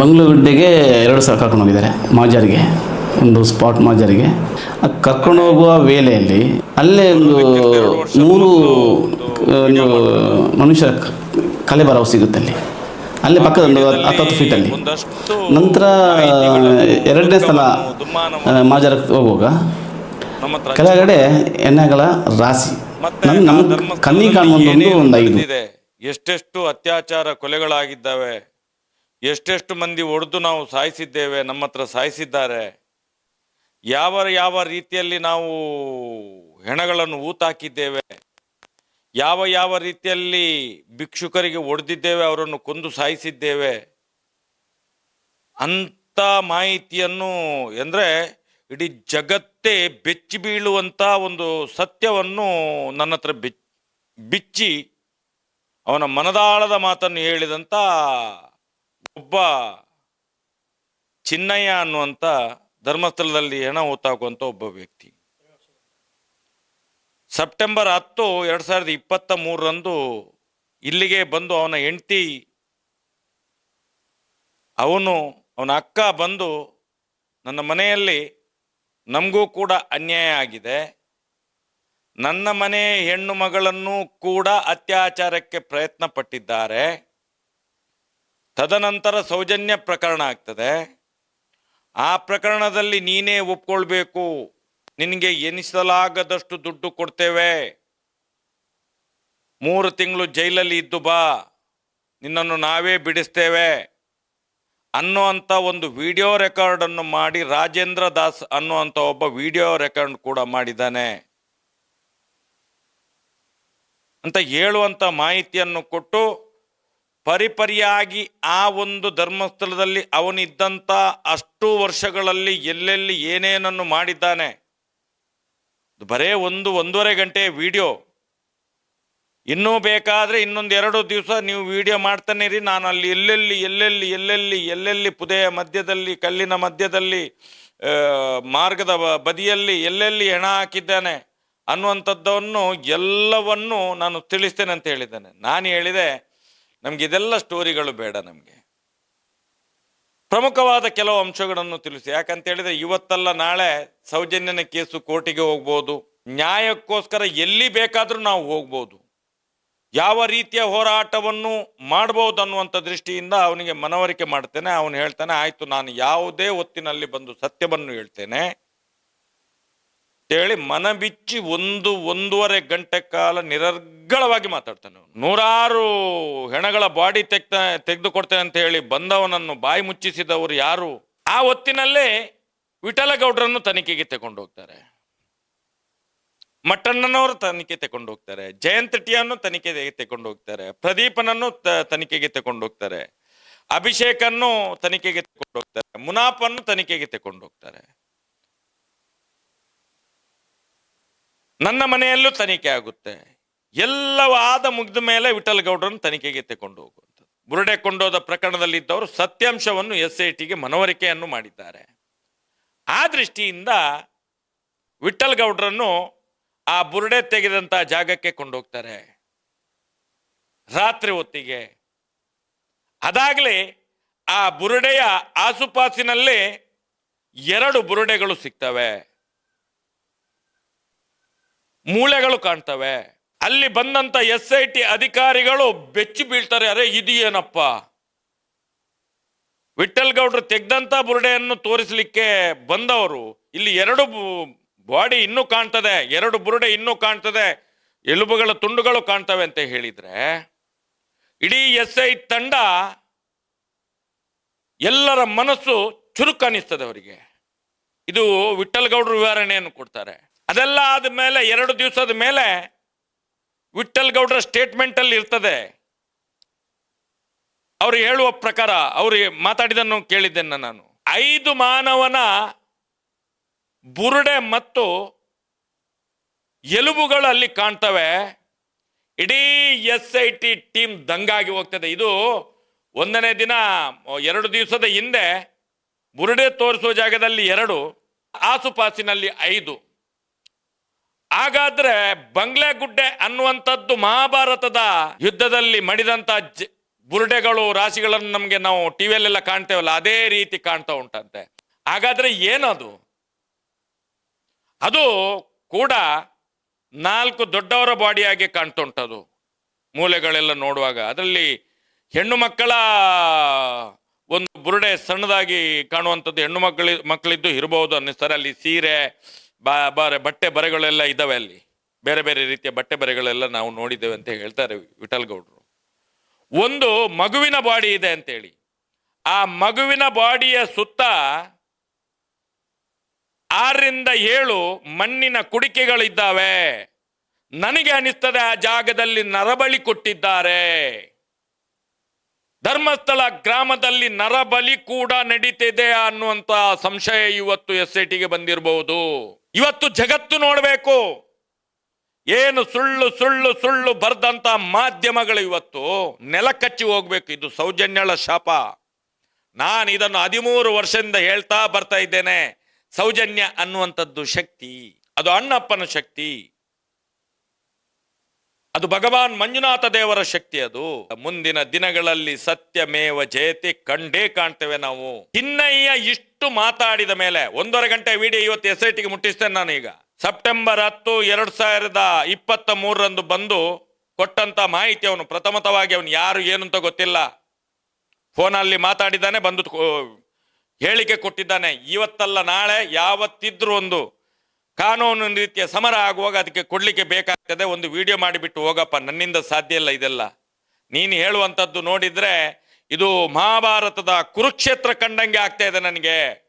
ಮಂಗಳೂರುಡ್ಡೆಗೆ ಎರಡು ಸಾವಿರ ಕರ್ಕೊಂಡು ಹೋಗಿದ್ದಾರೆ ಮಾಜಾರಿಗೆ ಒಂದು ಸ್ಪಾಟ್ ಮಾಜರಿಗೆ. ಕರ್ಕೊಂಡು ಹೋಗುವ ವೇಳೆಯಲ್ಲಿ ಅಲ್ಲೇ ಒಂದು ಮೂರು ಮನುಷ್ಯರ ಕಲೆ ಬರವು ಸಿಗುತ್ತೆ ಅಲ್ಲಿ. ಅಲ್ಲೇ ಪಕ್ಕದ ಒಂದು ಹತ್ತು ಫೀಟಲ್ಲಿ ಒಂದಷ್ಟು ನಂತರ ಎರಡನೇ ಸಲ ಮಾಜರ್ ಮಾಜಾರಕ್ಕೆ ಹೋಗುವಾಗ ಕೆಳಗಡೆ ಎಣ್ಣೆಗಳ ರಾಶಿ. ಮತ್ತೆ ನಮ್ ಆ ನಮ್ಮ ಕಣ್ಣಿಗೆ ಕಾಣುವ ಒಂದು ಐದು. ಎಷ್ಟೆಷ್ಟು ಅತ್ಯಾಚಾರ ಕೊಲೆಗಳಾಗಿದ್ದಾವೆ? ಎಷ್ಟೆಷ್ಟು ಮಂದಿ ಒಡೆದು ನಾವು ಸಾಯಿಸಿದ್ದೇವೆ, ನಮ್ಮ ಹತ್ರ ಸಾಯಿಸಿದ್ದಾರೆ. ಯಾವ ಯಾವ ರೀತಿಯಲ್ಲಿ ನಾವು ಹೆಣಗಳನ್ನು ಊತಾಕಿದ್ದೇವೆ, ಯಾವ ಯಾವ ರೀತಿಯಲ್ಲಿ ಭಿಕ್ಷುಕರಿಗೆ ಒಡೆದಿದ್ದೇವೆ, ಅವರನ್ನು ಕೊಂದು ಸಾಯಿಸಿದ್ದೇವೆ. ಅಂಥ ಮಾಹಿತಿಯನ್ನು ಎಂದರೆ ಇಡೀ ಜಗತ್ತೇ ಬೆಚ್ಚಿ ಬೀಳುವಂಥ ಒಂದು ಸತ್ಯವನ್ನು ನನ್ನ ಹತ್ರ ಬಿಚ್ ಬಿಚ್ಚಿ ಅವನ ಮನದಾಳದ ಮಾತನ್ನು ಹೇಳಿದಂತ ಒಬ್ಬ ಚಿನ್ನಯ್ಯ ಅನ್ನುವಂತ ಧರ್ಮಸ್ಥಳದಲ್ಲಿ ಹೆಣ ಹೊತ್ತಾಕುವಂತ ಒಬ್ಬ ವ್ಯಕ್ತಿ. ಸೆಪ್ಟೆಂಬರ್ ಹತ್ತು ಎರಡು ಸಾವಿರದ ಇಪ್ಪತ್ತ ಮೂರರಂದು ಇಲ್ಲಿಗೆ ಬಂದು ಅವನ ಹೆಂಡತಿ, ಅವನು, ಅವನ ಅಕ್ಕ ಬಂದು ನನ್ನ ಮನೆಯಲ್ಲಿ ನಮಗೂ ಕೂಡ ಅನ್ಯಾಯ ಆಗಿದೆ. ನನ್ನ ಮನೆ ಹೆಣ್ಣು ಮಗಳನ್ನು ಕೂಡ ಅತ್ಯಾಚಾರಕ್ಕೆ ಪ್ರಯತ್ನ ಪಟ್ಟಿದ್ದಾರೆ ತದನಂತರ ಸೌಜನ್ಯ ಪ್ರಕರಣ ಆಗ್ತದೆ. ಆ ಪ್ರಕರಣದಲ್ಲಿ ನೀನೇ ಒಪ್ಕೊಳ್ಬೇಕು. ನಿನಗೆ ಎನಿಸಲಾಗದಷ್ಟು ದುಡ್ಡು ಕೊಡ್ತೇವೆ. ಮೂರು ತಿಂಗಳು ಜೈಲಲ್ಲಿ ಇದ್ದು ಬಾ. ನಿನ್ನನ್ನು ನಾವೇ ಬಿಡಿಸ್ತೇವೆ. ಅನ್ನುವಂಥ ಒಂದು ವಿಡಿಯೋ ರೆಕಾರ್ಡನ್ನು ಮಾಡಿ ರಾಜೇಂದ್ರ ದಾಸ್ ಅನ್ನುವಂಥ ಒಬ್ಬ ವಿಡಿಯೋ ರೆಕಾರ್ಡ್ ಕೂಡ ಮಾಡಿದ್ದಾನೆ. ಅಂತ ಹೇಳುವಂಥ ಮಾಹಿತಿಯನ್ನು ಕೊಟ್ಟು ಪರಿಪರಿಯಾಗಿ ಆ ಒಂದು ಧರ್ಮಸ್ಥಳದಲ್ಲಿ ಅವನಿದ್ದಂಥ ಅಷ್ಟು ವರ್ಷಗಳಲ್ಲಿ ಎಲ್ಲೆಲ್ಲಿ ಏನೇನನ್ನು ಮಾಡಿದ್ದಾನೆ? ಬರೇ ಒಂದು ಒಂದೂವರೆ ಗಂಟೆ ವಿಡಿಯೋ. ಇನ್ನೂ ಬೇಕಾದರೆ ಇನ್ನೊಂದು ಎರಡು ದಿವಸ ನೀವು ವಿಡಿಯೋ ಮಾಡ್ತಾನೆ ರೀ ನಾನು ಅಲ್ಲಿ ಎಲ್ಲೆಲ್ಲಿ ಎಲ್ಲೆಲ್ಲಿ ಎಲ್ಲೆಲ್ಲಿ ಎಲ್ಲೆಲ್ಲಿ ಪುದೆಯ ಮಧ್ಯದಲ್ಲಿ, ಕಲ್ಲಿನ ಮಧ್ಯದಲ್ಲಿ ಮಾರ್ಗದ ಬದಿಯಲ್ಲಿ ಎಲ್ಲೆಲ್ಲಿ ಹೆಣ ಹಾಕಿದ್ದಾನೆ ಅನ್ನುವಂಥದ್ದನ್ನು ಎಲ್ಲವನ್ನು ನಾನು ತಿಳಿಸ್ತೇನೆ ಅಂತ ಹೇಳಿದ್ದೇನೆ. ನಾನು ಹೇಳಿದೆ ನಮ್ಗೆ ಇದೆಲ್ಲ ಸ್ಟೋರಿಗಳು ಬೇಡ ನಮಗೆ. ಪ್ರಮುಖವಾದ ಕೆಲವು ಅಂಶಗಳನ್ನು ತಿಳಿಸಿ. ಯಾಕಂತ ಹೇಳಿದ್ರೆ ಇವತ್ತಲ್ಲ ನಾಳೆ ಸೌಜನ್ಯನ ಕೇಸು ಕೋರ್ಟಿಗೆ ಹೋಗ್ಬೋದು. ನ್ಯಾಯಕ್ಕೋಸ್ಕರ ಎಲ್ಲಿ ಬೇಕಾದರೂ ನಾವು ಹೋಗ್ಬೋದು. ಯಾವ ರೀತಿಯ ಹೋರಾಟವನ್ನು ಮಾಡ್ಬೋದು ಅನ್ನುವಂಥ ದೃಷ್ಟಿಯಿಂದ ಅವನಿಗೆ ಮನವರಿಕೆ ಮಾಡ್ತೇನೆ. ಅವನು ಹೇಳ್ತಾನೆ, ಆಯಿತು, ನಾನು ಯಾವುದೇ ಹೊತ್ತಿನಲ್ಲಿ ಬಂದು ಸತ್ಯವನ್ನು ಹೇಳ್ತೇನೆ. ಹೇಳಿ ಮನ ಬಿಚ್ಚಿ ಒಂದು, ಒಂದೂವರೆ ಗಂಟೆ ಕಾಲ ನಿರರ್ಗಳವಾಗಿ ಮಾತಾಡ್ತಾನೆ. ನೂರಾರು ಹೆಣಗಳ ಬಾಡಿ ತೆಗ್ದ ತೆಗೆದುಕೊಡ್ತೇನೆ ಅಂತ ಹೇಳಿ ಬಂದವನನ್ನು ಬಾಯಿ ಮುಚ್ಚಿಸಿದವರು ಯಾರು? ಆ ಹೊತ್ತಿನಲ್ಲೇ ವಿಠಲಗೌಡರನ್ನು ತನಿಖೆಗೆ ತಗೊಂಡು ಹೋಗ್ತಾರೆ ಮಟ್ಟಣ್ಣನವರು ತನಿಖೆ ತಗೊಂಡು ಹೋಗ್ತಾರೆ ಜಯಂತ್ ಟಿಯನ್ನು ತನಿಖೆಗೆ ತಗೊಂಡು ಹೋಗ್ತಾರೆ ಪ್ರದೀಪನನ್ನು ತನಿಖೆಗೆ ತಗೊಂಡು ಹೋಗ್ತಾರೆ ಅಭಿಷೇಕನ್ನು ತನಿಖೆಗೆ ತಗೊಂಡು ಹೋಗ್ತಾರೆ ಮುನಾಫನ್ನು ತನಿಖೆಗೆ ತಗೊಂಡು ಹೋಗ್ತಾರೆ ನನ್ನ ಮನೆಯಲ್ಲೂ ತನಿಖೆ ಆಗುತ್ತೆ. ಎಲ್ಲವೂ ಆದ ಮುಗಿದ ಮೇಲೆ ವಿಠಲ್ ಗೌಡ್ರನ್ನು ತನಿಖೆಗೆ ತೆಕೊಂಡು ಹೋಗುವಂಥದ್ದು. ಬುರುಡೆ ಕೊಂಡೋದ ಪ್ರಕರಣದಲ್ಲಿ ಇದ್ದವರು ಸತ್ಯಾಂಶವನ್ನು ಎಸ್ ಐ ಟಿಗೆ ಮನವರಿಕೆಯನ್ನು ಮಾಡಿದ್ದಾರೆ. ಆ ದೃಷ್ಟಿಯಿಂದ ವಿಠಲ್ ಗೌಡ್ರನ್ನು ಆ ಬುರುಡೆ ತೆಗೆದಂಥ ಜಾಗಕ್ಕೆ ಕೊಂಡೋಗ್ತಾರೆ. ರಾತ್ರಿ ಹೊತ್ತಿಗೆ. ಅದಾಗಲೇ ಆ ಬುರುಡೆಯ ಆಸುಪಾಸಿನಲ್ಲೇ ಎರಡು ಬುರುಡೆಗಳು ಸಿಗ್ತವೆ. ಮೂಳೆಗಳು ಕಾಣ್ತವೆ. ಅಲ್ಲಿ ಬಂದಂತ ಎಸ್ ಐ ಟಿ ಅಧಿಕಾರಿಗಳು ಬೆಚ್ಚಿ ಬೀಳ್ತಾರೆ, ಅರೆ ಇದು ಏನಪ್ಪ ವಿಠಲ್ ಗೌಡ್ರು ತೆಗೆದಂತ ಬುರುಡೆಯನ್ನು ತೋರಿಸಲಿಕ್ಕೆ ಬಂದವರು. ಇಲ್ಲಿ ಎರಡು ಬಾಡಿ ಇನ್ನೂ ಕಾಣ್ತದೆ, ಎರಡು ಬುರುಡೆ ಇನ್ನೂ ಕಾಣ್ತದೆ, ಎಲುಬುಗಳ ತುಂಡುಗಳು ಕಾಣ್ತವೆ ಅಂತ ಹೇಳಿದ್ರೆ, ಇಡೀ ಎಸ್ ಐ ತಂಡ ಎಲ್ಲರ ಮನಸ್ಸು ಚುರುಕು ಅನ್ನಿಸ್ತದೆ ಅವರಿಗೆ. ಇದು ವಿಠಲ್ ಗೌಡ್ರ ವಿವರಣೆಯನ್ನು ಕೊಡ್ತಾರೆ. ಅದೆಲ್ಲ ಆದ್ಮೇಲೆ ಎರಡು ದಿವಸದ ಮೇಲೆ ವಿಠಲ್ ಗೌಡ್ರ ಸ್ಟೇಟ್ಮೆಂಟ್ ಅಲ್ಲಿ ಇರ್ತದೆ. ಅವರು ಹೇಳುವ ಪ್ರಕಾರ, ಅವರು ಮಾತಾಡಿದನ್ನು ಕೇಳಿದ್ದೇನೆ ನಾನು. ಐದು ಮಾನವನ ಬುರುಡೆ ಮತ್ತು ಎಲುಬುಗಳು ಅಲ್ಲಿ ಕಾಣ್ತವೆ. ಇಡೀ ಎಸ್ ಐ ಟಿ ಟೀಮ್ ದಂಗಾಗಿ ಹೋಗ್ತದೆ. ಇದು ಒಂದನೇ ದಿನ, ಎರಡು ದಿವಸದ ಹಿಂದೆ ಬುರುಡೆ ತೋರಿಸುವ ಜಾಗದಲ್ಲಿ ಎರಡು, ಆಸುಪಾಸಿನಲ್ಲಿ ಐದು. ಹಾಗಾದ್ರೆ ಬಂಗ್ಲೆಗುಡ್ಡೆ ಅನ್ನುವಂಥದ್ದು ಮಹಾಭಾರತದ ಯುದ್ಧದಲ್ಲಿ ಮಡಿದಂತ ಬುರುಡೆಗಳು, ರಾಶಿಗಳನ್ನು ನಮಗೆ ನಾವು ಟಿವಿಯಲ್ಲೆಲ್ಲ ಕಾಣ್ತೇವಲ್ಲ, ಅದೇ ರೀತಿ ಕಾಣ್ತಾ ಉಂಟಂತೆ. ಹಾಗಾದ್ರೆ ಏನದು? ಅದು ಕೂಡ ನಾಲ್ಕು ದೊಡ್ಡವರ ಬಾಡಿಯಾಗಿ ಕಾಣ್ತಾ ಉಂಟದು. ಮೂಲೆಗಳೆಲ್ಲ ನೋಡುವಾಗ. ಅದರಲ್ಲಿ ಹೆಣ್ಣು ಮಕ್ಕಳ ಒಂದು ಬುರುಡೆ ಸಣ್ಣದಾಗಿ ಕಾಣುವಂಥದ್ದು ಹೆಣ್ಣು ಮಕ್ಕಳಿ, ಮಕ್ಕಳಿದ್ದು ಇರಬಹುದು ಅನ್ನಿಸ್ತಾರೆ. ಅಲ್ಲಿ ಸೀರೆ ಬಾ, ಬಾರೆ ಬಟ್ಟೆ ಬರೆಗಳೆಲ್ಲ ಇದ್ದಾವೆ ಅಲ್ಲಿ. ಬೇರೆ ಬೇರೆ ರೀತಿಯ ಬಟ್ಟೆ ಬರೆಗಳೆಲ್ಲ ನಾವು ನೋಡಿದ್ದೇವೆ ಅಂತ ಹೇಳ್ತಾರೆ ವಿಠಲ್ ಗೌಡರು. ಒಂದು ಮಗುವಿನ ಬಾಡಿ ಇದೆ ಅಂತೇಳಿ. ಆ ಮಗುವಿನ ಬಾಡಿಯ ಸುತ್ತ ಆರರಿಂದ ಏಳು ಮಣ್ಣಿನ ಕುಡಿಕೆಗಳಿದ್ದಾವೆ. ನನಗೆ ಅನಿಸ್ತದೆ ಆ ಜಾಗದಲ್ಲಿ ನರಬಲಿ ಕೊಟ್ಟಿದ್ದಾರೆ. ಧರ್ಮಸ್ಥಳ ಗ್ರಾಮದಲ್ಲಿ ನರಬಲಿ ಕೂಡ ನಡೀತಿದೆ ಅನ್ನುವಂತ ಸಂಶಯ ಇವತ್ತು ಎಸ್ ಐ ಟಿಗೆ ಬಂದಿರಬಹುದು ಇವತ್ತು ಜಗತ್ತು ನೋಡಬೇಕು. ಏನು ಸುಳ್ಳು ಸುಳ್ಳು ಸುಳ್ಳು ಬರ್ದಂತ ಮಾಧ್ಯಮಗಳು ಇವತ್ತು ನೆಲ ಕಚ್ಚಿ ಹೋಗ್ಬೇಕು. ಇದು ಸೌಜನ್ಯಳ ಶಾಪ. ನಾನು ಇದನ್ನು ಹದಿಮೂರು ವರ್ಷದಿಂದ ಹೇಳ್ತಾ ಬರ್ತಾ ಇದ್ದೇನೆ. ಸೌಜನ್ಯ ಅನ್ನುವಂಥದ್ದು ಶಕ್ತಿ. ಅದು ಅಣ್ಣಪ್ಪನ ಶಕ್ತಿ. ಅದು ಭಗವಾನ್ ಮಂಜುನಾಥ ದೇವರ ಶಕ್ತಿ ಅದು. ಮುಂದಿನ ದಿನಗಳಲ್ಲಿ ಸತ್ಯಮೇವ ಜಯತಿ ಕಂಡೇ ಕಾಣ್ತೇವೆ ನಾವು. ಚಿನ್ನಯ್ಯ ಇಷ್ಟು ಮಾತಾಡಿದ ಮೇಲೆ ಒಂದೂವರೆ ಗಂಟೆ ವಿಡಿಯೋ ಇವತ್ತು ಎಸ್ ಐ ಮುಟ್ಟಿಸ್ತೇನೆ ನಾನು ಈಗ. ಸೆಪ್ಟೆಂಬರ್ ಹತ್ತು ಎರಡ್ ಸಾವಿರದ ಇಪ್ಪತ್ತ ಮೂರರಂದು ಬಂದು ಕೊಟ್ಟಂತ ಮಾಹಿತಿ ಅವನು. ಪ್ರಥಮತವಾಗಿ ಅವನು ಯಾರು, ಏನು ಅಂತ ಗೊತ್ತಿಲ್ಲ. ಫೋನಲ್ಲಿ ಮಾತಾಡಿದ್ದಾನೆ, ಬಂದು ಹೇಳಿಕೆ ಕೊಟ್ಟಿದ್ದಾನೆ. ಇವತ್ತಲ್ಲ ನಾಳೆ, ಯಾವತ್ತಿದ್ರೂ ಒಂದು ಕಾನೂನು ರೀತಿಯ ಸಮರ ಆಗುವಾಗ ಅದಕ್ಕೆ ಕೊಡಲಿಕ್ಕೆ ಬೇಕಾಗ್ತದೆ. ಒಂದು ವಿಡಿಯೋ ಮಾಡಿಬಿಟ್ಟು ಹೋಗಪ್ಪ, ನನ್ನಿಂದ ಸಾಧ್ಯ ಇಲ್ಲ ಇದೆಲ್ಲ. ನೀನು ಹೇಳುವಂಥದ್ದು ನೋಡಿದ್ರೆ ಇದು ಮಹಾಭಾರತದ ಕುರುಕ್ಷೇತ್ರ ಕಂಡಂಗೆ ಆಗ್ತಾ ಇದೆ ನನಗೆ.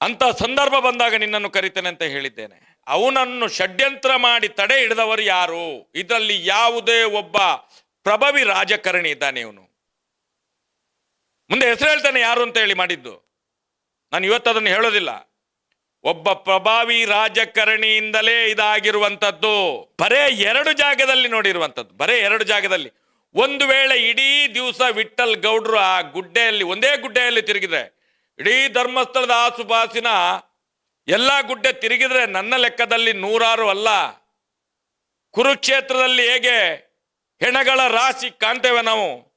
ಅಂತ ಸಂದರ್ಭ ಬಂದಾಗ ನಿನ್ನನ್ನು ಕರಿತೇನೆ ಅಂತ ಹೇಳಿದ್ದೇನೆ. ಅವನನ್ನು ಷಡ್ಯಂತ್ರ ಮಾಡಿ ತಡೆ ಹಿಡಿದವರು ಯಾರು? ಇದರಲ್ಲಿ ಯಾವುದೇ ಒಬ್ಬ ಪ್ರಭವಿ ರಾಜಕಾರಣಿ ಇದ್ದಾನೆ ಇವನು. ಮುಂದೆ ಹೆಸರು ಹೇಳ್ತಾನೆ ಯಾರು ಅಂತ ಹೇಳಿ ಮಾಡಿದ್ದು. ನಾನು ಇವತ್ತು ಅದನ್ನು ಹೇಳೋದಿಲ್ಲ. ಒಬ್ಬ ಪ್ರಭಾವಿ ರಾಜಕಾರಣಿಯಿಂದಲೇ ಇದಾಗಿರುವಂಥದ್ದು. ಬರೇ ಎರಡು ಜಾಗದಲ್ಲಿ ನೋಡಿರುವಂಥದ್ದು. ಬರೇ ಎರಡು ಜಾಗದಲ್ಲಿ. ಒಂದು ವೇಳೆ ಇಡೀ ದಿವಸ ವಿಠಲ್ ಗೌಡ್ರು ಆ ಗುಡ್ಡೆಯಲ್ಲಿ, ಒಂದೇ ಗುಡ್ಡೆಯಲ್ಲಿ ತಿರುಗಿದ್ರೆ, ಇಡೀ ಧರ್ಮಸ್ಥಳದ ಆಸುಪಾಸಿನ ಎಲ್ಲ ಗುಡ್ಡೆ ತಿರುಗಿದ್ರೆ ನನ್ನ ಲೆಕ್ಕದಲ್ಲಿ ನೂರಾರು ಅಲ್ಲ. ಕುರುಕ್ಷೇತ್ರದಲ್ಲಿ ಹೇಗೆ ಹೆಣಗಳ ರಾಶಿ ಕಾಣ್ತೇವೆ ನಾವು?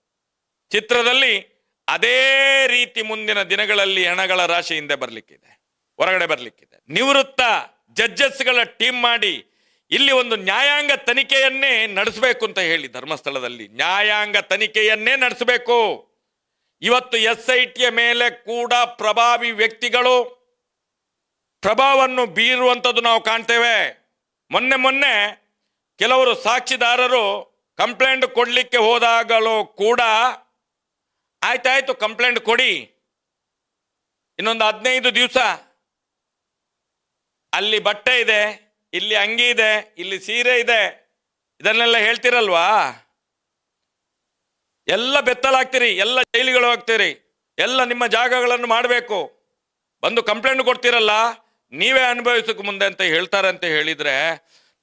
ಚಿತ್ರದಲ್ಲಿ ಅದೇ ರೀತಿ ಮುಂದಿನ ದಿನಗಳಲ್ಲಿ ಹೆಣಗಳ ರಾಶಿ ಹಿಂದೆ ಬರ್ಲಿಕ್ಕಿದೆ. ಹೊರಗಡೆ ಬರಲಿಕ್ಕಿದೆ. ನಿವೃತ್ತ ಜಡ್ಜಸ್ಗಳ ಟೀಮ್ ಮಾಡಿ ಇಲ್ಲಿ ಒಂದು ನ್ಯಾಯಾಂಗ ತನಿಖೆಯನ್ನೇ ನಡೆಸಬೇಕು ಅಂತ ಹೇಳಿ ಧರ್ಮಸ್ಥಳದಲ್ಲಿ. ನ್ಯಾಯಾಂಗ ತನಿಖೆಯನ್ನೇ ನಡೆಸಬೇಕು. ಇವತ್ತು ಎಸ್ ಐ ಟಿಯ ಮೇಲೆ ಕೂಡ ಪ್ರಭಾವಿ ವ್ಯಕ್ತಿಗಳು ಪ್ರಭಾವವನ್ನು ಬೀರುವಂಥದ್ದು ನಾವು ಕಾಣ್ತೇವೆ. ಮೊನ್ನೆ ಮೊನ್ನೆ ಕೆಲವರು ಸಾಕ್ಷಿದಾರರು ಕಂಪ್ಲೇಂಟ್ ಕೊಡಲಿಕ್ಕೆ ಹೋದಾಗಲೂ ಕೂಡ ಆಯ್ತಾಯ್ತು ಕಂಪ್ಲೇಂಟ್ ಕೊಡಿ. ಇನ್ನೊಂದು ಹದಿನೈದು ದಿವಸ ಅಲ್ಲಿ ಬಟ್ಟೆ ಇದೆ, ಇಲ್ಲಿ ಅಂಗಿ ಇದೆ, ಇಲ್ಲಿ ಸೀರೆ ಇದೆ. ಇದನ್ನೆಲ್ಲ ಹೇಳ್ತಿರಲ್ವಾ? ಎಲ್ಲ ಬೆತ್ತಲಾಗ್ತೀರಿ ಎಲ್ಲ ಜೈಲಿಗಳು ಹೋಗ್ತೀರಿ ಎಲ್ಲ ನಿಮ್ಮ ಜಾಗಗಳನ್ನು ಮಾಡಬೇಕು. ಬಂದು ಕಂಪ್ಲೇಂಟ್ ಕೊಡ್ತೀರಲ್ಲ? ನೀವೇ ಅನುಭವಿಸಕ್ಕೆ ಮುಂದೆ ಅಂತ ಹೇಳ್ತಾರೆ ಅಂತ ಹೇಳಿದರೆ,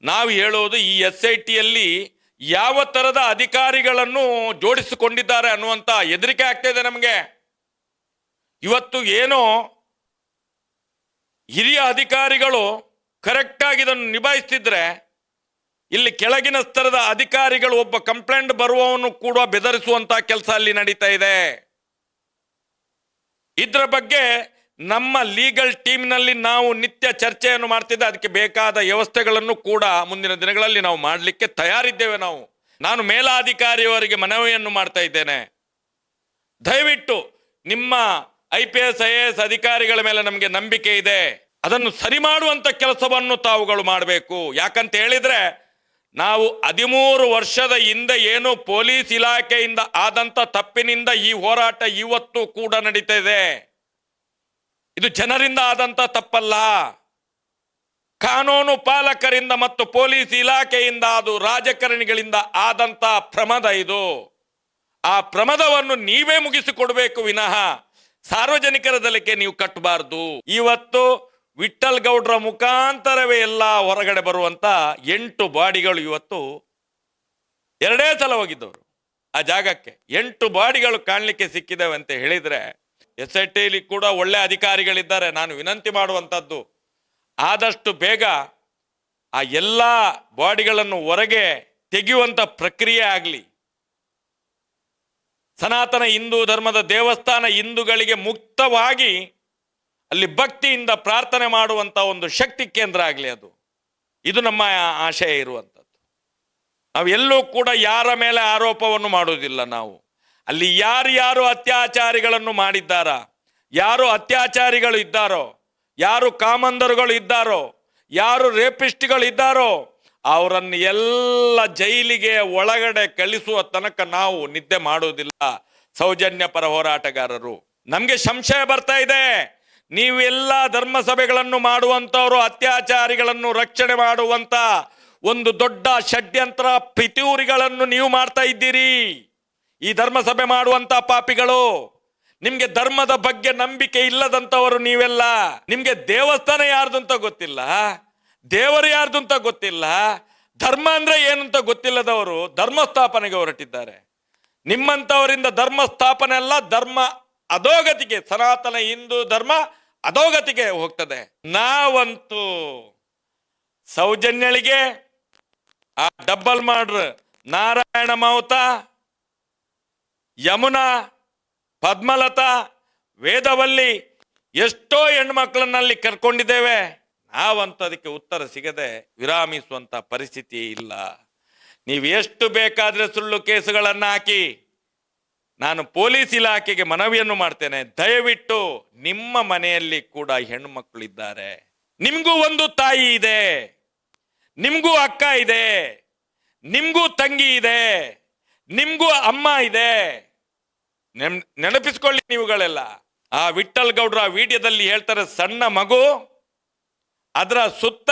ನಾವು ಹೇಳೋದು ಈ ಎಸ್ ಐ ಟಿಯಲ್ಲಿ ಯಾವ ಥರದ ಅಧಿಕಾರಿಗಳನ್ನು ಜೋಡಿಸಿಕೊಂಡಿದ್ದಾರೆ ಅನ್ನುವಂಥ ಹೆದರಿಕೆ ಆಗ್ತಾ ಇದೆ ನಮಗೆ. ಇವತ್ತು ಏನೋ ಹಿರಿಯ ಅಧಿಕಾರಿಗಳು ಕರೆಕ್ಟಾಗಿ ಇದನ್ನು ನಿಭಾಯಿಸ್ತಿದ್ರೆ ಇಲ್ಲಿ ಕೆಳಗಿನ ಸ್ತರದ ಅಧಿಕಾರಿಗಳು ಒಬ್ಬ ಕಂಪ್ಲೇಂಟ್ ಬರುವವನು ಕೂಡ ಬೆದರಿಸುವಂತ ಕೆಲಸ ಅಲ್ಲಿ ನಡೀತಾ ಇದೆ. ಇದರ ಬಗ್ಗೆ ನಮ್ಮ ಲೀಗಲ್ ಟೀಮ್ನಲ್ಲಿ ನಾವು ನಿತ್ಯ ಚರ್ಚೆಯನ್ನು ಮಾಡ್ತಿದ್ದೆ. ಅದಕ್ಕೆ ಬೇಕಾದ ವ್ಯವಸ್ಥೆಗಳನ್ನು ಕೂಡ ಮುಂದಿನ ದಿನಗಳಲ್ಲಿ ನಾವು ಮಾಡಲಿಕ್ಕೆ ತಯಾರಿದ್ದೇವೆ ನಾವು. ನಾನು ಮೇಲಾಧಿಕಾರಿಯವರಿಗೆ ಮನವಿಯನ್ನು ಮಾಡ್ತಾ ಇದ್ದೇನೆ. ದಯವಿಟ್ಟು ನಿಮ್ಮ I P S, I A S ಅಧಿಕಾರಿಗಳ ಮೇಲೆ ನಮಗೆ ನಂಬಿಕೆ ಇದೆ. ಅದನ್ನು ಸರಿ ಮಾಡುವಂತ ಕೆಲಸವನ್ನು ತಾವುಗಳು ಮಾಡಬೇಕು. ಯಾಕಂತ ಹೇಳಿದ್ರೆ ನಾವು ಹದಿಮೂರು ವರ್ಷದ ಹಿಂದೆ ಏನು ಪೊಲೀಸ್ ಇಲಾಖೆಯಿಂದ ಆದಂತ ತಪ್ಪಿನಿಂದ ಈ ಹೋರಾಟ ಇವತ್ತು ಕೂಡ ನಡೀತಾ ಇದೆ ಇದು ಜನರಿಂದ ಆದಂತ ತಪ್ಪಲ್ಲ. ಕಾನೂನು ಪಾಲಕರಿಂದ ಮತ್ತು ಪೊಲೀಸ್ ಇಲಾಖೆಯಿಂದ ಅದು ರಾಜಕಾರಣಿಗಳಿಂದ ಆದಂತ ಪ್ರಮದ ಇದು. ಆ ಪ್ರಮದವನ್ನು ನೀವೇ ಮುಗಿಸಿಕೊಡಬೇಕು ವಿನಃ. ಸಾರ್ವಜನಿಕರ ದಲಕ್ಕೆ ನೀವು ಕಟ್ಟಬಾರ್ದು. ಇವತ್ತು ವಿಠಲ್ ಗೌಡ್ರ ಮುಖಾಂತರವೇ ಎಲ್ಲ ಹೊರಗಡೆ ಬರುವಂತ ಎಂಟು ಬಾಡಿಗಳು ಇವತ್ತು ಎರಡೇ ಸಲ ಹೋಗಿದ್ದವರು. ಆ ಜಾಗಕ್ಕೆ ಎಂಟು ಬಾಡಿಗಳು ಕಾಣಲಿಕ್ಕೆ ಸಿಕ್ಕಿದ್ದಾವೆ ಅಂತ ಹೇಳಿದ್ರೆ ಎಸ್ ಐ ಟಿಲಿ ಕೂಡ ಒಳ್ಳೆ ಅಧಿಕಾರಿಗಳಿದ್ದಾರೆ. ನಾನು ವಿನಂತಿ ಮಾಡುವಂಥದ್ದು, ಆದಷ್ಟು ಬೇಗ ಆ ಎಲ್ಲ ಬಾಡಿಗಳನ್ನು ಹೊರಗೆ ತೆಗೆಯುವಂಥ ಪ್ರಕ್ರಿಯೆ ಆಗಲಿ ಸನಾತನ ಹಿಂದೂ ಧರ್ಮದ ದೇವಸ್ಥಾನ ಹಿಂದೂಗಳಿಗೆ ಮುಕ್ತವಾಗಿ ಅಲ್ಲಿ ಭಕ್ತಿಯಿಂದ ಪ್ರಾರ್ಥನೆ ಮಾಡುವಂತ ಒಂದು ಶಕ್ತಿ ಕೇಂದ್ರ ಆಗಲಿ ಅದು. ಇದು ನಮ್ಮ ಆಶಯ ಇರುವಂಥದ್ದು. ನಾವು ಎಲ್ಲೂ ಕೂಡ ಯಾರ ಮೇಲೆ ಆರೋಪವನ್ನು ಮಾಡುವುದಿಲ್ಲ ನಾವು. ಅಲ್ಲಿ ಯಾರು ಯಾರು ಅತ್ಯಾಚಾರಿಗಳನ್ನು ಮಾಡಿದ್ದಾರ, ಯಾರು ಅತ್ಯಾಚಾರಿಗಳು ಇದ್ದಾರೋ, ಯಾರು ಕಾಮಂದರುಗಳು ಇದ್ದಾರೋ, ಯಾರು ರೇಪಿಸ್ಟ್ಗಳು ಇದ್ದಾರೋ ಅವರನ್ನು ಎಲ್ಲ ಜೈಲಿಗೆ ಒಳಗಡೆ ಕಳಿಸುವ ತನಕ ನಾವು ನಿದ್ದೆ ಮಾಡುವುದಿಲ್ಲ ಸೌಜನ್ಯ ಪರ ಹೋರಾಟಗಾರರು. ನಮಗೆ ಸಂಶಯ ಬರ್ತಾ ಇದೆ. ನೀವೆಲ್ಲ ಧರ್ಮಸಭೆಗಳನ್ನು ಸಭೆಗಳನ್ನು ಮಾಡುವಂತವರು ಅತ್ಯಾಚಾರಿಗಳನ್ನು ರಕ್ಷಣೆ ಮಾಡುವಂಥ ಒಂದು ದೊಡ್ಡ ಷಡ್ಯಂತ್ರ ಪಿತೂರಿಗಳನ್ನು ನೀವು ಮಾಡ್ತಾ ಇದ್ದೀರಿ. ಈ ಧರ್ಮಸಭೆ ಮಾಡುವಂಥ ಪಾಪಿಗಳು, ನಿಮಗೆ ಧರ್ಮದ ಬಗ್ಗೆ ನಂಬಿಕೆ ಇಲ್ಲದಂಥವರು ನೀವೆಲ್ಲ. ನಿಮಗೆ ದೇವಸ್ಥಾನ ಯಾರ್ದು ಅಂತ ಗೊತ್ತಿಲ್ಲ. ದೇವರು ಯಾರ್ದು ಅಂತ ಗೊತ್ತಿಲ್ಲ. ಧರ್ಮ ಅಂದ್ರೆ ಏನು ಅಂತ ಗೊತ್ತಿಲ್ಲದವರು ಧರ್ಮ ಸ್ಥಾಪನೆಗೆ ಹೊರಟಿದ್ದಾರೆ. ನಿಮ್ಮಂತವರಿಂದ ಧರ್ಮ ಸ್ಥಾಪನೆ ಅಲ್ಲ, ಧರ್ಮ ಅಧೋಗತಿಗೆ, ಸನಾತನ ಹಿಂದೂ ಧರ್ಮ ಅಧೋಗತಿಗೆ ಹೋಗ್ತದೆ. ನಾವಂತೂ ಸೌಜನ್ಯಳಿಗೆ ಆ ಡಬ್ಬಲ್ ಮಾಡ್ರ. ನಾರಾಯಣ ಮಾವುತ ಯಮುನಾ, ಪದ್ಮಲತಾ, ವೇದವಲ್ಲಿ ಎಷ್ಟೋ ಹೆಣ್ಮಕ್ಳನ್ನಲ್ಲಿ ಕರ್ಕೊಂಡಿದ್ದೇವೆ. ನಾವಂತೂ ಅದಕ್ಕೆ ಉತ್ತರ ಸಿಗದೆ ವಿರಾಮಿಸುವಂತ ಪರಿಸ್ಥಿತಿ ಇಲ್ಲ. ನೀವು ಎಷ್ಟು ಬೇಕಾದ್ರೆ ಸುಳ್ಳು ಕೇಸುಗಳನ್ನು ಹಾಕಿ, ನಾನು ಪೊಲೀಸ್ ಇಲಾಖೆಗೆ ಮನವಿಯನ್ನು ಮಾಡ್ತೇನೆ. ದಯವಿಟ್ಟು ನಿಮ್ಮ ಮನೆಯಲ್ಲಿ ಕೂಡ ಹೆಣ್ಣು ಇದ್ದಾರೆ. ನಿಮ್ಗೂ ಒಂದು ತಾಯಿ ಇದೆ, ನಿಮಗೂ ಅಕ್ಕ ಇದೆ, ನಿಮಗೂ ತಂಗಿ ಇದೆ, ನಿಮಗೂ ಅಮ್ಮ ಇದೆ. ನೆನಪಿಸ್ಕೊಳ್ಳಿ ನೀವುಗಳೆಲ್ಲ. ಆ ವಿಠಲ್ ಗೌಡ್ರ ವಿಡಿಯೋದಲ್ಲಿ ಹೇಳ್ತಾರೆ, ಸಣ್ಣ ಮಗು ಅದರ ಸುತ್ತ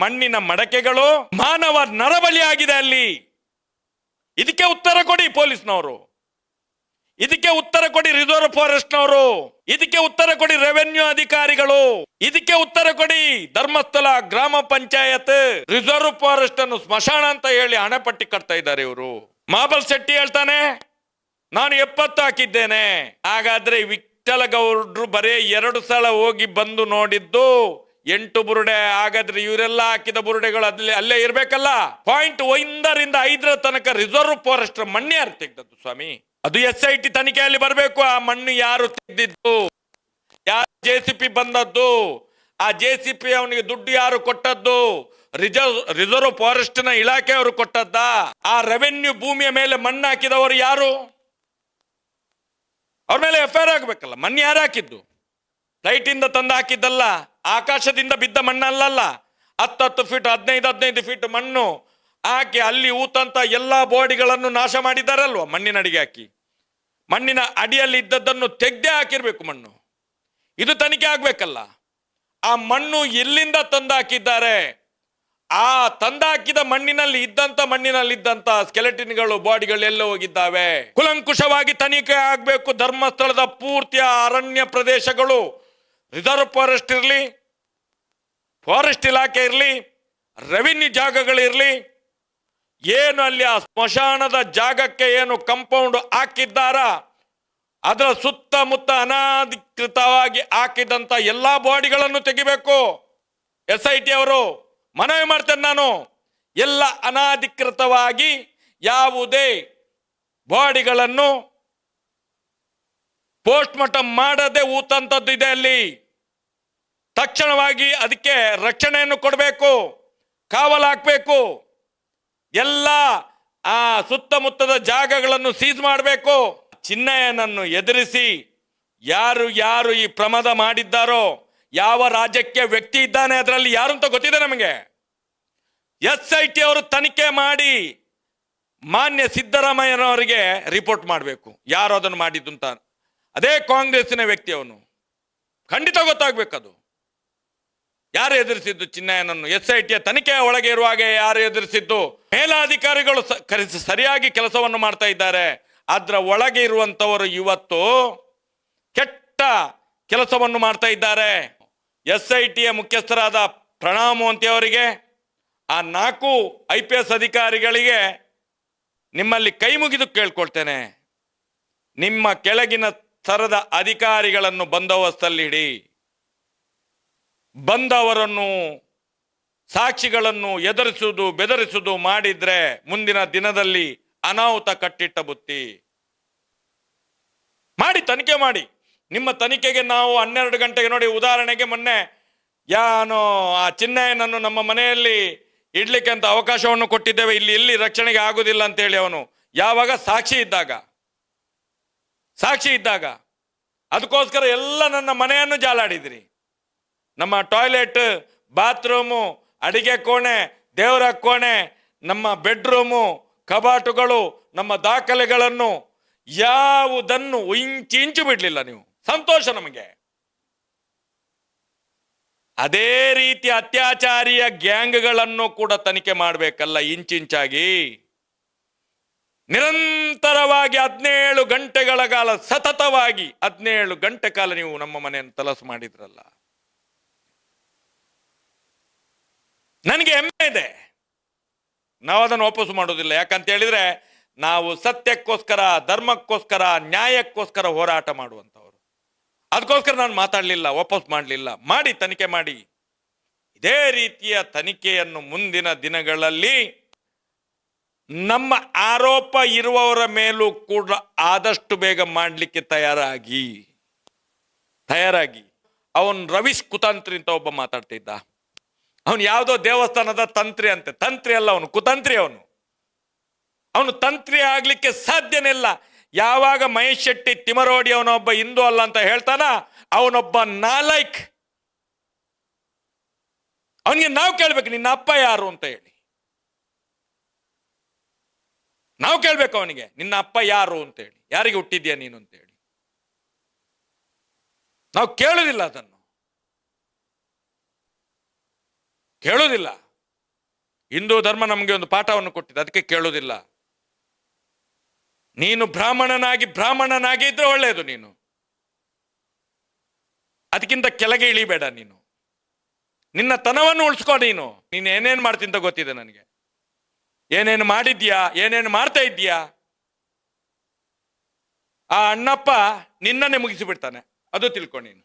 ಮಣ್ಣಿನ ಮಡಕೆಗಳು ಮಾನವ ನರಬಲಿಯಾಗಿದೆ ಅಲ್ಲಿ. ಇದಕ್ಕೆ ಉತ್ತರ ಕೊಡಿ ಪೊಲೀಸ್ನವರು. ಇದಕ್ಕೆ ಉತ್ತರ ಕೊಡಿ ರಿಸರ್ವ್ ಫಾರೆಸ್ಟ್ನವರು. ಇದಕ್ಕೆ ಉತ್ತರ ಕೊಡಿ ರೆವೆನ್ಯೂ ಅಧಿಕಾರಿಗಳು. ಇದಕ್ಕೆ ಉತ್ತರ ಕೊಡಿ ಧರ್ಮಸ್ಥಳ ಗ್ರಾಮ ಪಂಚಾಯತ್. ರಿಸರ್ವ್ ಫಾರೆಸ್ಟ್ ಅನ್ನು ಸ್ಮಶಾನ ಅಂತ ಹೇಳಿ ಹಣ ಪಟ್ಟಿ ಕಟ್ತಾ ಇದ್ದಾರೆ ಇವರು. ಮಾಬಲ್ ಶೆಟ್ಟಿ ಹೇಳ್ತಾನೆ, ನಾನು ಎಪ್ಪತ್ತು ಹಾಕಿದ್ದೇನೆ. ಹಾಗಾದ್ರೆ ವಿಠಲ ಗೌಡ್ರು ಬರೇ ಎರಡು ಸಲ ಹೋಗಿ ಬಂದು ನೋಡಿದ್ದು ಎಂಟು ಬುರುಡೆ ಹಾಗಾದ್ರೆ ಇವರೆಲ್ಲ ಹಾಕಿದ ಬುರುಡೆಗಳು ಅಲ್ಲಿ ಅಲ್ಲೇ ಇರ್ಬೇಕಲ್ಲ? ಪಾಯಿಂಟ್ ಒಂದರಿಂದ ಐದರ ತನಕ ರಿಸರ್ವ್ ಫಾರೆಸ್ಟ್ ಮಣ್ಣು ಯಾರು ತೆಗ್ದದ್ದು ಸ್ವಾಮಿ. ಅದು ಎಸ್ ಐ ಟಿ ತನಿಖೆಯಲ್ಲಿ ಬರಬೇಕು. ಆ ಮಣ್ಣು ಯಾರು ತೆಗ್ದಿದ್ದು? ಯಾರು ಜೆ ಸಿ ಪಿ ಬಂದದ್ದು? ಆ ಜೆ ಸಿ ಪಿ ಅವನಿಗೆ ದುಡ್ಡು ಯಾರು ಕೊಟ್ಟದ್ದು? ರಿಸರ್ವ್ ರಿಸರ್ವ್ ಫಾರೆಸ್ಟ್ನ ಇಲಾಖೆಯವರು ಕೊಟ್ಟದ್ದ? ಆ ರೆವೆನ್ಯೂ ಭೂಮಿಯ ಮೇಲೆ ಮಣ್ಣು ಹಾಕಿದವರು ಯಾರು? ಅವ್ರ ಮೇಲೆ ಎಫ್ ಐ ಆಗ್ಬೇಕಲ್ಲ. ಮಣ್ಣು ಯಾರು ಹಾಕಿದ್ದು? ಫ್ಲೈಟ್ ಇಂದ ತಂದು ಹಾಕಿದ್ದಲ್ಲ ಆಕಾಶದಿಂದ ಬಿದ್ದ ಮಣ್ಣಲ್ಲಲ್ಲ. ಹತ್ತತ್ತು ಫೀಟ್ ಹದಿನೈದು ಹದಿನೈದು ಫೀಟ್ ಮಣ್ಣು ಹಾಕಿ ಅಲ್ಲಿ ಊತಂತ ಎಲ್ಲಾ ಬಾಡಿಗಳನ್ನು ನಾಶ ಮಾಡಿದ್ದಾರಲ್ವ ಮಣ್ಣಿನ ಅಡಿಗೆ ಹಾಕಿ. ಮಣ್ಣಿನ ಅಡಿಯಲ್ಲಿ ಇದ್ದದ್ದನ್ನು ತೆಗ್ದೇ ಹಾಕಿರ್ಬೇಕು ಮಣ್ಣು. ಇದು ತನಿಖೆ ಆಗ್ಬೇಕಲ್ಲ. ಆ ಮಣ್ಣು ಎಲ್ಲಿಂದ ತಂದಾಕಿದ್ದಾರೆ? ಆ ತಂದಾಕಿದ ಮಣ್ಣಿನಲ್ಲಿ ಇದ್ದಂತ ಮಣ್ಣಿನಲ್ಲಿ ಇದ್ದಂತ ಸ್ಕೆಲೆಟಿನ್ಗಳು, ಬಾಡಿಗಳು ಎಲ್ಲ ಹೋಗಿದ್ದಾವೆ. ಕುಲಂಕುಷವಾಗಿ ತನಿಖೆ ಆಗಬೇಕು. ಧರ್ಮಸ್ಥಳದ ಪೂರ್ತಿಯ ಅರಣ್ಯ ಪ್ರದೇಶಗಳು ರಿಸರ್ವ್ ಫಾರೆಸ್ಟ್ ಇರಲಿ ಫಾರೆಸ್ಟ್ ಇಲಾಖೆ ಇರಲಿ ರೆವಿನ್ಯೂ ಜಾಗಗಳಿರಲಿ ಏನು ಅಲ್ಲಿ ಆ ಸ್ಮಶಾನದ ಜಾಗಕ್ಕೆ ಏನು ಕಂಪೌಂಡ್ ಹಾಕಿದ್ದಾರ ಅದರ ಸುತ್ತಮುತ್ತ ಅನಾಧಿಕೃತವಾಗಿ ಹಾಕಿದಂತ ಎಲ್ಲಾ ಬಾಡಿಗಳನ್ನು ತೆಗಿಬೇಕು ಎಸ್ ಐ ಟಿ ಅವರು ಮನವಿ ಮಾಡ್ತೇನೆ ನಾನು ಎಲ್ಲ ಅನಾಧಿಕೃತವಾಗಿ ಯಾವುದೇ ಬಾಡಿಗಳನ್ನು ಪೋಸ್ಟ್ ಮಾರ್ಟಮ್ ಮಾಡದೆ ಊತಂತದ್ದು ಇದೆ ಅಲ್ಲಿ. ತಕ್ಷಣವಾಗಿ ಅದಕ್ಕೆ ರಕ್ಷಣೆಯನ್ನು ಕೊಡಬೇಕು, ಕಾವಲು ಹಾಕಬೇಕು, ಎಲ್ಲ ಆ ಸುತ್ತಮುತ್ತದ ಜಾಗಗಳನ್ನು ಸೀಸ್ ಮಾಡಬೇಕು. ಚಿನ್ನಯ್ಯನನ್ನು ಎದುರಿಸಿ ಯಾರು ಯಾರು ಈ ಪ್ರಮದ ಮಾಡಿದ್ದಾರೋ, ಯಾವ ರಾಜ್ಯಕ್ಕೆ ವ್ಯಕ್ತಿ ಇದ್ದಾನೆ ಅದರಲ್ಲಿ ಯಾರು ಅಂತ ಗೊತ್ತಿದೆ ನಮಗೆ. ಎಸ್ ಐ ಟಿ ಅವರು ತನಿಖೆ ಮಾಡಿ ಮಾನ್ಯ ಸಿದ್ದರಾಮಯ್ಯನವರಿಗೆ ರಿಪೋರ್ಟ್ ಮಾಡಬೇಕು. ಯಾರು ಅದನ್ನು ಮಾಡಿದ್ದು ಅಂತ ಅದೇ ಕಾಂಗ್ರೆಸ್ಸಿನ ವ್ಯಕ್ತಿ ಅವನು. ಖಂಡಿತ ಗೊತ್ತಾಗಬೇಕದು. ಯಾರು ಎದುರಿಸಿದ್ದು ಚಿನ್ನಯ್ಯನನ್ನು ಎಸ್ ಐ ಟಿಯ ತನಿಖೆಯ ಒಳಗೆ ಇರುವಾಗ ಯಾರು ಎದುರಿಸಿದ್ದು? ಮೇಲಾಧಿಕಾರಿಗಳು ಸರಿಯಾಗಿ ಕೆಲಸವನ್ನು ಮಾಡ್ತಾ ಇದ್ದಾರೆ. ಅದರ ಒಳಗೆ ಇರುವಂತವರು ಇವತ್ತು ಕೆಟ್ಟ ಕೆಲಸವನ್ನು ಮಾಡ್ತಾ ಇದ್ದಾರೆ. ಎಸ್ ಐ ಟಿಯ ಮುಖ್ಯಸ್ಥರಾದ ಪ್ರಣಾಮ್ ಅವರಿಗೆ, ಆ ನಾಲ್ಕು ಐ ಪಿ ಎಸ್ ಅಧಿಕಾರಿಗಳಿಗೆ ನಿಮ್ಮಲ್ಲಿ ಕೈ ಮುಗಿದು ಕೇಳ್ಕೊಳ್ತೇನೆ. ನಿಮ್ಮ ಕೆಳಗಿನ ಥರದ ಅಧಿಕಾರಿಗಳನ್ನು ಬಂದವಸ್ತಲ್ಲಿ ಇಡಿ. ಬಂದವರನ್ನು ಸಾಕ್ಷಿಗಳನ್ನು ಎದುರಿಸುವುದು ಬೆದರಿಸುವುದು ಮಾಡಿದ್ರೆ ಮುಂದಿನ ದಿನದಲ್ಲಿ ಅನಾಹುತ ಕಟ್ಟಿಟ್ಟ ಬುತ್ತಿ. ಮಾಡಿ, ತನಿಖೆ ಮಾಡಿ. ನಿಮ್ಮ ತನಿಖೆಗೆ ನಾವು ಹನ್ನೆರಡು ಗಂಟೆಗೆ ನೋಡಿ ಉದಾಹರಣೆಗೆ ಮೊನ್ನೆ ಯಾನು ಆ ಚಿನ್ನಯ್ಯನನ್ನು ನಮ್ಮ ಮನೆಯಲ್ಲಿ ಇಡ್ಲಿಕ್ಕೆ ಅಂತ ಅವಕಾಶವನ್ನು ಕೊಟ್ಟಿದ್ದೇವೆ. ಇಲ್ಲಿ ಎಲ್ಲಿ ರಕ್ಷಣೆಗೆ ಆಗುದಿಲ್ಲ ಅಂತೇಳಿ ಅವನು. ಯಾವಾಗ ಸಾಕ್ಷಿ ಇದ್ದಾಗ. ಸಾಕ್ಷಿ ಇದ್ದಾಗ ಅದಕ್ಕೋಸ್ಕರ ಎಲ್ಲ ನನ್ನ ಮನೆಯನ್ನು ಜಾಲಾಡಿದ್ರಿ. ನಮ್ಮ ಟಾಯ್ಲೆಟ್ ಬಾತ್ರೂಮು ಅಡಿಗೆ ಕೋಣೆ, ದೇವರ ಕೋಣೆ, ನಮ್ಮ ಬೆಡ್ರೂಮು ಕಬಾಟುಗಳು, ನಮ್ಮ ದಾಖಲೆಗಳನ್ನು ಯಾವುದನ್ನು ಇಂಚು ಇಂಚು ಬಿಡಲಿಲ್ಲ ನೀವು. ಸಂತೋಷ ನಮಗೆ. ಅದೇ ರೀತಿ ಅತ್ಯಾಚಾರಿಯ ಗ್ಯಾಂಗ್ಗಳನ್ನು ಕೂಡ ತನಿಖೆ ಮಾಡಬೇಕಲ್ಲ ಇಂಚಿಂಚಾಗಿ ನಿರಂತರವಾಗಿ ಹದಿನೇಳು ಗಂಟೆಗಳ ಕಾಲ ಸತತವಾಗಿ ಹದಿನೇಳು ಗಂಟೆ ಕಾಲ ನೀವು ನಮ್ಮ ಮನೆಯನ್ನು ತಲಸು ಮಾಡಿದ್ರಲ್ಲ. ನನಗೆ ಹೆಮ್ಮೆ ಇದೆ. ನಾವು ಅದನ್ನು ವಾಪಸ್ ಮಾಡೋದಿಲ್ಲ. ಯಾಕಂತ ಹೇಳಿದ್ರೆ ನಾವು ಸತ್ಯಕ್ಕೋಸ್ಕರ, ಧರ್ಮಕ್ಕೋಸ್ಕರ, ನ್ಯಾಯಕ್ಕೋಸ್ಕರ ಹೋರಾಟ ಮಾಡುವಂಥವ್ರು. ಅದಕ್ಕೋಸ್ಕರ ನಾನು ಮಾತಾಡಲಿಲ್ಲ ವಾಪಸ್ ಮಾಡಲಿಲ್ಲ. ಮಾಡಿ, ತನಿಖೆ ಮಾಡಿ. ಇದೇ ರೀತಿಯ ತನಿಖೆಯನ್ನು ಮುಂದಿನ ದಿನಗಳಲ್ಲಿ ನಮ್ಮ ಆರೋಪ ಇರುವವರ ಮೇಲೂ ಕೂಡ ಆದಷ್ಟು ಬೇಗ ಮಾಡಲಿಕ್ಕೆ ತಯಾರಾಗಿ. ತಯಾರಾಗಿ. ಅವನು ರವೀಶ್ ಕುತಂತ್ರಿ ಅಂತ ಒಬ್ಬ ಮಾತಾಡ್ತಿದ್ದ ಅವನು ಯಾವುದೋ ದೇವಸ್ಥಾನದ ತಂತ್ರಿ ಅಂತೆ. ತಂತ್ರಿ ಅಲ್ಲ ಅವನು, ಕುತಂತ್ರಿ ಅವನು. ಅವನು ತಂತ್ರಿ ಆಗ್ಲಿಕ್ಕೆ ಸಾಧ್ಯನೇ ಇಲ್ಲ. ಯಾವಾಗ ಮಹೇಶ್ ಶೆಟ್ಟಿ ತಿಮರೋಡಿ ಅವನೊಬ್ಬ ಹಿಂದೂ ಅಲ್ಲ ಅಂತ ಹೇಳ್ತಾನ, ಅವನೊಬ್ಬ ನಾಲೈಕ್. ಅವನಿಗೆ ನಾವು ಕೇಳ್ಬೇಕು, ನಿನ್ನ ಅಪ್ಪ ಯಾರು ಅಂತ ಹೇಳಿ. ನಾವು ಕೇಳ್ಬೇಕು ಅವನಿಗೆ, ನಿನ್ನ ಅಪ್ಪ ಯಾರು ಅಂತ ಹೇಳಿ ಯಾರಿಗೆ ಹುಟ್ಟಿದ್ಯಾ ನೀನು ಅಂತ ಹೇಳಿ ನಾವು ಕೇಳೋದಿಲ್ಲ ಅದನ್ನು. ಕೇಳೋದಿಲ್ಲ. ಹಿಂದೂ ಧರ್ಮ ನಮಗೆ ಒಂದು ಪಾಠವನ್ನು ಕೊಟ್ಟಿದೆ, ಅದಕ್ಕೆ ಕೇಳೋದಿಲ್ಲ. ನೀನು ಬ್ರಾಹ್ಮಣನಾಗಿ ಬ್ರಾಹ್ಮಣನಾಗಿ ಇದ್ರೆ ಒಳ್ಳೆಯದು ನೀನು. ಅದಕ್ಕಿಂತ ಕೆಳಗೆ ಇಳಿಬೇಡ ನೀನು. ನಿನ್ನ ತನವನ್ನು ಉಳಿಸ್ಕೊ ನೀನು. ನೀನು ಏನೇನು ಮಾಡ್ತಿಂತ ಗೊತ್ತಿದೆ ನನಗೆ. ಏನೇನು ಮಾಡಿದ್ಯಾ? ಏನೇನು ಮಾಡ್ತಾ ಇದ್ದೀಯಾ? ಆ ಅಣ್ಣಪ್ಪ ನಿನ್ನನ್ನೇ ಮುಗಿಸಿಬಿಡ್ತಾನೆ ಅದು ತಿಳ್ಕೊ ನೀನು.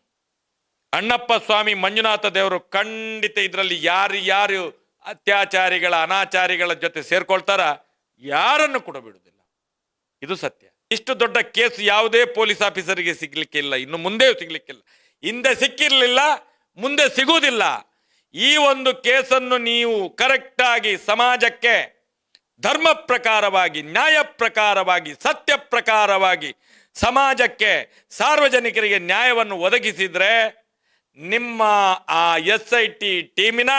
ಅಣ್ಣಪ್ಪ ಸ್ವಾಮಿ ಮಂಜುನಾಥ ದೇವರು ಖಂಡಿತ ಇದರಲ್ಲಿ ಯಾರು ಯಾರು ಅತ್ಯಾಚಾರಿಗಳ, ಅನಾಚಾರಿಗಳ ಜೊತೆ ಸೇರ್ಕೊಳ್ತಾರ? ಯಾರನ್ನು ಕೂಡ ಬಿಡುವುದಿಲ್ಲ. ಇದು ಸತ್ಯ. ಇಷ್ಟು ದೊಡ್ಡ ಕೇಸ್ ಯಾವುದೇ ಪೊಲೀಸ್ ಆಫೀಸರಿಗೆ ಸಿಗ್ಲಿಕ್ಕೆ ಇಲ್ಲ ಇನ್ನು ಮುಂದೆ ಸಿಗ್ಲಿಕ್ಕಿಲ್ಲ. ಹಿಂದೆ ಸಿಕ್ಕಿರಲಿಲ್ಲ, ಮುಂದೆ ಸಿಗುವುದಿಲ್ಲ. ಈ ಒಂದು ಕೇಸನ್ನು ನೀವು ಕರೆಕ್ಟಾಗಿ ಸಮಾಜಕ್ಕೆ ಧರ್ಮ ಪ್ರಕಾರವಾಗಿ, ನ್ಯಾಯ ಪ್ರಕಾರವಾಗಿ, ಸತ್ಯ ಪ್ರಕಾರವಾಗಿ ಸಮಾಜಕ್ಕೆ ಸಾರ್ವಜನಿಕರಿಗೆ ನ್ಯಾಯವನ್ನು ಒದಗಿಸಿದ್ರೆ ನಿಮ್ಮ ಆ ಎಸ್ ಐ ಟಿ ಟೀಮಿನ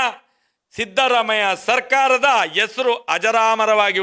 ಸಿದ್ದರಾಮಯ್ಯ ಸರ್ಕಾರದ ಹೆಸರು ಅಜರಾಮರವಾಗಿ